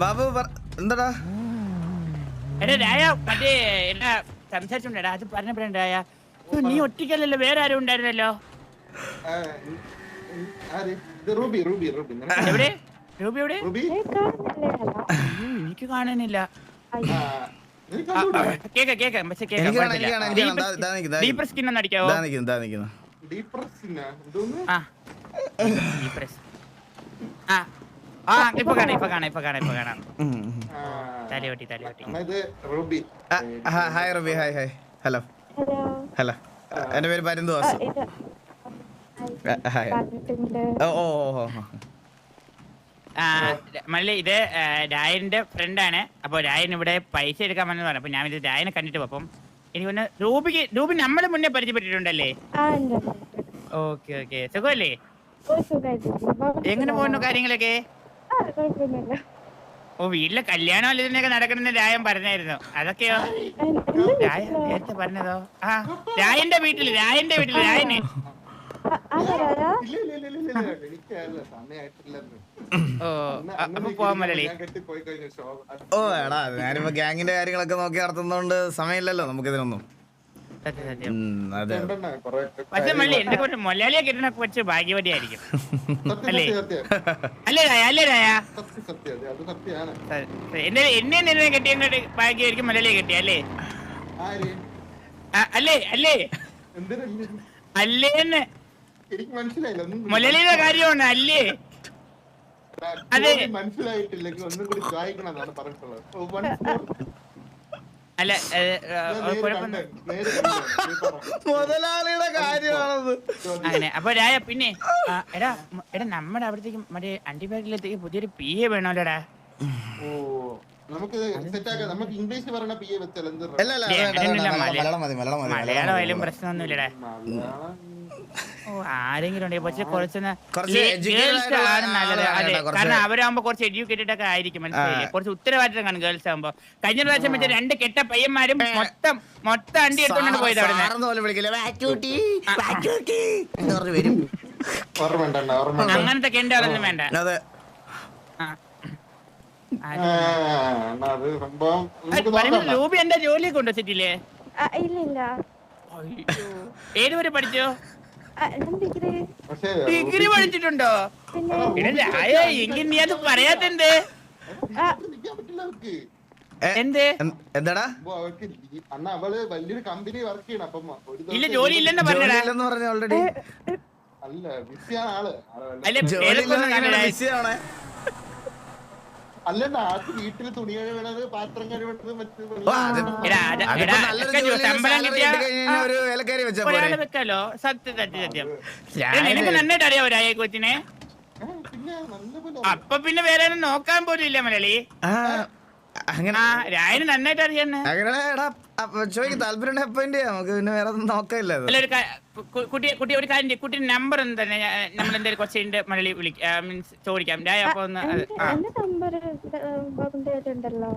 ബാബു പറ എന്താടാ? എടാ രായ മറ്റേ എന്നാ സംസാരിച്ചോണ്ടാ അത് നീ ഒറ്റയ്ക്കല്ലല്ലോ വേറെ ആരും ഉണ്ടായിരുന്നല്ലോ. എനിക്ക് കാണാനില്ല? കേക്കാം കേക്കാം പക്ഷെ കേക്കാം ഡീപ്പർ. സ്കിൻ ഒന്ന് അടിക്കാവോ ആ. ആ. ആ ഇപ്പൊ കാണാം ഇപ്പൊ കാണാം ഇപ്പൊ കാണാം ഇപ്പൊ കാണാം. ഉം, ഉം. ആ, തലയോട്ടി തലയോട്ടി എന്നാ ഇത് റൂബി. ആ, ഹ- ഹായ് റബി hi hi hello hello. Hello എന്റെ പേര് പരന്തു വാസു. ഓ ഓ ഓ, മല്ലി ഇത് രായന്റെ ഫ്രണ്ടാണ് അപ്പൊ രായൻ ഇവിടെ പൈസ എടുക്കാൻ പറഞ്ഞു അപ്പൊ ഞാൻ ഇത് രായനെ കണ്ടിട്ട് പോ. അപ്പം എനിക്കൊന്ന് രൂപയ്ക്ക് രൂപ നമ്മളെ മുന്നേ പരിചയപ്പെട്ടിട്ടുണ്ടല്ലേ. Okay okay. സുഖമല്ലേ. എങ്ങനെ പോകുന്നു? കാര്യങ്ങളൊക്കെ? ഓ വീട്ടിലെ കല്യാണം അല്ലെന്നൊക്കെ നടക്കണമെന്ന് രായൻ പറഞ്ഞായിരുന്നു. അതൊക്കെയോ? രായ നേരത്തെ പറഞ്ഞതോ? ആ രായന്റെ വീട്ടിൽ രായന്റെ വീട്ടിൽ രായന് ആ, ആരാ, ആരാ? ഇല്ല ഇല്ല ഇല്ല ഇല്ല ഇല്ല എനിക്കല്ല സമയമായിട്ടില്ലെന്ന് ഓ എടാ ഞാനിപ്പോ ഗാങ്ങിന്റെ കാര്യങ്ങളൊക്കെ നോക്കി നടത്തുന്നോണ്ട് സമയമില്ലല്ലോ നമുക്ക് ഇതിനൊന്നും അതെ അല്ലേ? അല്ലേ അല്ലേ എന്നെ എന്നെ അല്ലേ അല്ലേ അല്ലേ അല്ലേന്ന് എനിക്ക് മനസ്സിലായില്ല. മലയാളിയുടെ കാര്യമാണ് അല്ലേ അതെ. മനസ്സിലായിട്ടില്ലെങ്കിൽ ഒന്നും കൂടി പറഞ്ഞിട്ടുള്ളത്. അല്ല. മുതലാളിയുടെ കാര്യമാണത് അങ്ങനെ അപ്പൊ രായ പിന്നെ എടാ എടാ നമ്മുടെ അവിടത്തേക്ക് മറ്റേ അണ്ടിബാഗിലത്തേക്ക് പുതിയൊരു പി എ വേണമല്ലോടാ ഓ നമുക്ക് നമുക്ക് ഇംഗ്ലീഷ് പറയണ പി എ വെച്ചാൽ മലയാളം മതി മലയാളം മതി മലയാളം ആയാലും. പ്രശ്നമൊന്നുമില്ലടാ. ഓ ആരെങ്കിലും ഉണ്ടെങ്കിൽ പക്ഷെ കുറച്ചൊന്ന് കുറച്ച് ലേ- educated girls ആയിട്ടുള്ള ആണ് നല്ലത്. ആളാണ് അതെ. കേട്ടോ, കുറച്ച്. കാരണം അവരാകുമ്പോ കുറച്ച് എഡ്യൂക്കേറ്റഡ് ഒക്കെ ആയിരിക്കും മനസ്സിലായി കുറച്ച് ഉത്തരവാദിത്തം കാണും ഗേൾസ് ആകുമ്പോ. കഴിഞ്ഞ പ്രാവശ്യം വെച്ച രണ്ട് കെട്ട പയ്യന്മാരും മൊത്തം മൊത്തം അണ്ടി എടുത്തോണ്ടാണ് പോയത് അവിടെ സാറെന്ന് പോലും വിളിക്കില്ല? എന്ന് പറഞ്ഞു വരും. അണ്ണാ. അങ്ങനത്തെ കെണ്ടാളൊന്നും വേണ്ട. അതെ. ആ. ആ, എന്നാ അത് സംഭവം അത് നമുക്ക് പറയുമ്പോ നോക്കാം രൂപ എന്റെ ജോലിയൊക്കെ ഉണ്ടോ സിറ്റിയിലെ? ഇല്ല ഇല്ല ഏത് വരെ പഠിച്ചോ? ഡിഗ്രി? പഠിച്ചിട്ടുണ്ടോ? എങ്കിൽ നീ അത് പറയാത്തെന്ത്? എന്താടാ? അവൾ വലിയൊരു കമ്പനി വർക്ക് ചെയ്യണം അപ്പം ഒരു ഇല്ല ദിവസം ജോലി ഇല്ലെന്ന് പറഞ്ഞടാ. പറഞ്ഞു ഓൾറെഡി അല്ല ബിസിയാണ് ആൾ. ജോലി ആൾക്ക് വീട്ടിൽ തുണി കഴുകണത് പാത്രം കഴുകണത് മറ്റു ഒരാളെ വെക്കാലോ സത്യം സത്യം സത്യം. എനിക്ക് നന്നായിട്ട് അറിയാം ഒരാളെ കൊച്ചിനെ? അപ്പൊ പിന്നെ വേറെ നോക്കാൻ പോലും ഇല്ല മലയാളി. ആ, അങ്ങനെ രായന് നന്നായിട്ട് അറിയാന്ന്. അങ്ങനെ എടാ അപ്പൊ ചോദിക്ക് താല്പര്യം അപ്പോയിന്റ് ചെയ്യാം നമുക്ക് പിന്നെ വേറെ അല്ല ഒരു കാ- കു- കുട്ടി കുട്ടി ഒരു കാര്യം ചെയ്യ്. കുട്ടിയുടെ നമ്പർ ഒന്ന് തന്നെ നമ്മൾ എന്തായാലും കൊച്ചിന്റെ കഴിഞ്ഞിട്ട് മലയാളി വിളിക്കാം മീൻസ് ചോദിക്കാം. രായ അപ്പൊ ഒന്ന് അത് എന്റെ ആ. എന്റെ നമ്പർ ബാബുന്റെ കയ്യിലുണ്ടല്ലോ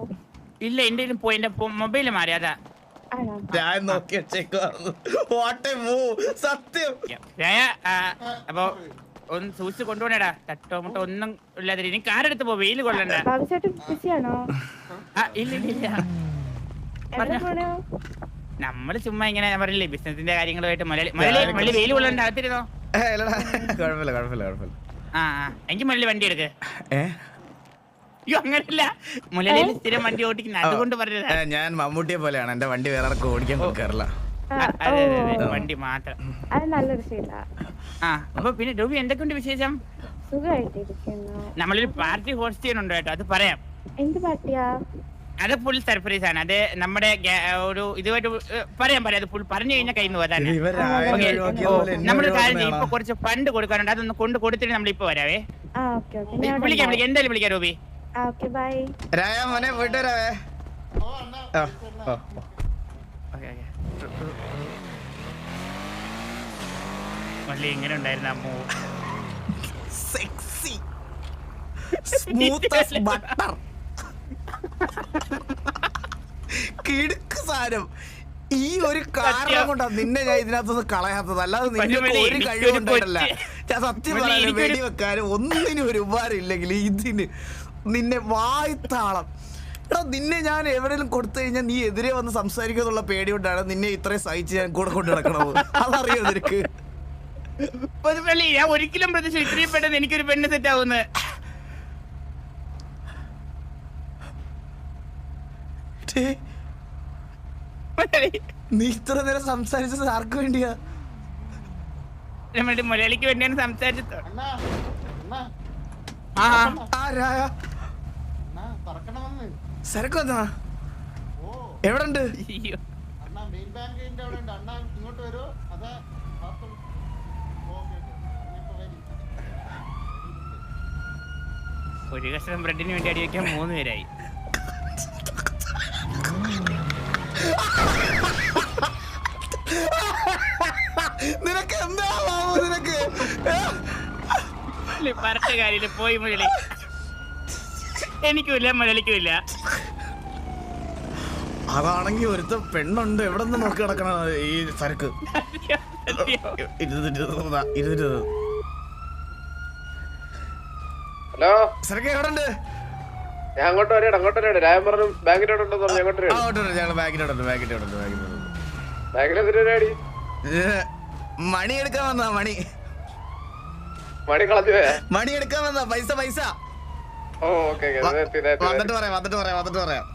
ഇല്ല എന്റെ പോയി. എന്റെ മൊബൈൽ മാറി അതാ. ആണോ? ഞാൻ നോക്കി വാട്ട് മൂവ് സത്യം. രായ ആ, അപ്പൊ ഒന്ന് സൂക്ഷിച്ച് കൊണ്ടുപോണേടാ. തട്ടോ മുട്ടോ ഒന്നും ഇല്ലാതെ ഇനി കാറെടുത്ത് പോ. വെയിൽ കൊള്ളണ്ട. ബിസിയാണോ നമ്മൾ ചുമ്മാ ഇങ്ങനെ ഞാൻ പറഞ്ഞില്ലേ ബിസിനസിന്റെ കാര്യങ്ങളുമായിട്ട് മലയാളി മലയാളി മള്ളി വെയിൽ കൊള്ളണ്ട അകത്തിരുന്നോ കുഴപ്പമില്ല കുഴപ്പമില്ല കുഴപ്പമില്ല. ആ എനിക്ക് മുരളി വണ്ടി എടുക്ക്. അയ്യോ അങ്ങനല്ല. സ്ഥിരം വണ്ടി ഓടിക്കുന്ന അതുകൊണ്ട് പറഞ്ഞതാ. ഞാൻ മമ്മൂട്ടിയെ പോലെയാണ് എന്റെ വണ്ടി വേറെ ആർക്കും ഓടിക്കാൻ കൊടുക്കാറില്ല വണ്ടി മാത്രം. അത് നല്ലൊരു ശീല. ആ അപ്പൊ പിന്നെ രവി എന്തൊക്കെയുണ്ട് വിശേഷം? സുഖമായിട്ടിരിക്കുന്നു. നമ്മളൊരു പാർട്ടി ഹോസ്റ്റ് ചെയ്യുന്നുണ്ട് കേട്ടോ അത് പറയാം. എന്ത് പാട്ടിയാ അത് ഫുൾ സർപ്രൈസ് ആണ്. അത് നമ്മുടെ ഒരു ഇതുമായിട്ട് പറയാൻ പറയാം പറയാം. അത് ഫുൾ പറഞ്ഞു കഴിഞ്ഞാൽ കയ്യിൽ നിന്ന് നമ്മളൊരു കാര്യം ചെയ്യ്. ഇപ്പൊ കുറച്ച് ഫണ്ട് കൊടുക്കാനുണ്ട്. അതൊന്ന് കൊണ്ട് കൊടുത്തിട്ട് നമ്മൾ ഇപ്പൊ വരാവേ. ആ ഓക്കെ ഓക്കെ. ഞാൻ അവിടെ വിളിക്കാം. വിളിക്കാം. എന്തായാലും വിളിക്കാം രൂപി രായ മോനെ പോയിട്ട് വരാവേ. ഓ, അണ്ണാ, ഓ, ഓ. ഓക്കെ. ഓക്കെ മള്ളി എങ്ങനെ ഉണ്ടായിരുന്നു അമ്മു. സെക്സി സ്മൂത്ത് ബട്ടർ കിടുക്ക് സാധനം ഈ ഒരു കാരണം. കൊണ്ടാ നിന്നെ ഞാൻ ഇതിനകത്തുനിന്ന് കളയാത്തത്. അല്ലാതെ നിന്റെ? ഒരു കഴിവുണ്ടല്ല ഞാൻ സത്യം പറയാൻ വേണ്ടി വെടിവെക്കാനും ഒന്നിനും ഒരു ഉപകാരം ഇല്ലെങ്കിൽ ഇതിന് നിന്നെ വായ്ത്താളം. എടാ നിന്നെ ഞാൻ എവിടെയെങ്കിലും കൊടുത്തു കഴിഞ്ഞാൽ നീ എതിരെ വന്ന് സംസാരിക്കുന്നുള്ള പേടി കൊണ്ടാണ് നിന്നെ ഇത്രയും സഹിച്ച് ഞാൻ കൂടെ കൊണ്ട് നടക്കണത്. അതറിയോ നിനക്ക്? ഞാൻ ഒരിക്കലും പ്രതീക്ഷ ഇത്രയും പെട്ടെന്ന് എനിക്കൊരു പെണ്ണ് സെറ്റ് ആവുന്നത് നീ ഇത്ര നേരം സംസാരിച്ചത് ആർക്ക് വേണ്ടിയാ? നമ്മുടെ മലയാളിക്ക് വേണ്ടിയാണ് സംസാരിച്ചത്. അണ്ണാ അണ്ണാ. ആ ആരായ അണ്ണാ തുറക്കണമെന്ന്? സരക്ക് വന്നാ ഓ. എവിടെ ഉണ്ട് അയ്യോ. അണ്ണാ മെയിൻ ബാങ്കിന്റെ അവിടെ ഉണ്ട്. അണ്ണാ ഇങ്ങോട്ട് വരൂ. അതാ ബാത്റൂം. Okay okay. വരി ഒരു കഷ്ണം ബ്രെഡിന് വേണ്ടി അടി വെക്കാൻ മൂന്ന് പേരായി. നിനക്ക് എന്താ ബാബു നിനക്ക്? പറഞ്ഞ കാര്യമില്ല പോയി മുരളി. എനിക്കുമില്ല മുരളിക്കുമില്ല. അതാണെങ്കി ഒരുത്ത പെണ്ണുണ്ട്. എവിടെ നിന്ന് നോക്കി കിടക്കണ ഈ സരക്ക്? ഇരുന്നിട്ട്. ഹലോ? സരക്ക് എവിടെ ഉണ്ട് ഞാൻ അങ്ങോട്ട് വരെയാണ് അങ്ങോട്ട് വരെയാണ് രാജൻ പറഞ്ഞു ബാങ്കിന്റെ അവിടെ ഉണ്ടെന്ന് പറഞ്ഞു അങ്ങോട്ട് ആ, ഞങ്ങൾ ബാഗിലോട്ടുണ്ട് ബാഗിലോട്ടുണ്ട് ബാങ്കിൽ എന്തിനു പരിപാടി? മണി എടുക്കാൻ വന്നാ മണി. മണി കളഞ്ഞു മണി എടുക്കാൻ വന്നാ പൈസ പൈസ. ഓ ഓക്കെ വന്നിട്ട് പറയാം വന്നിട്ട് പറയാം വന്നിട്ട് പറയാം.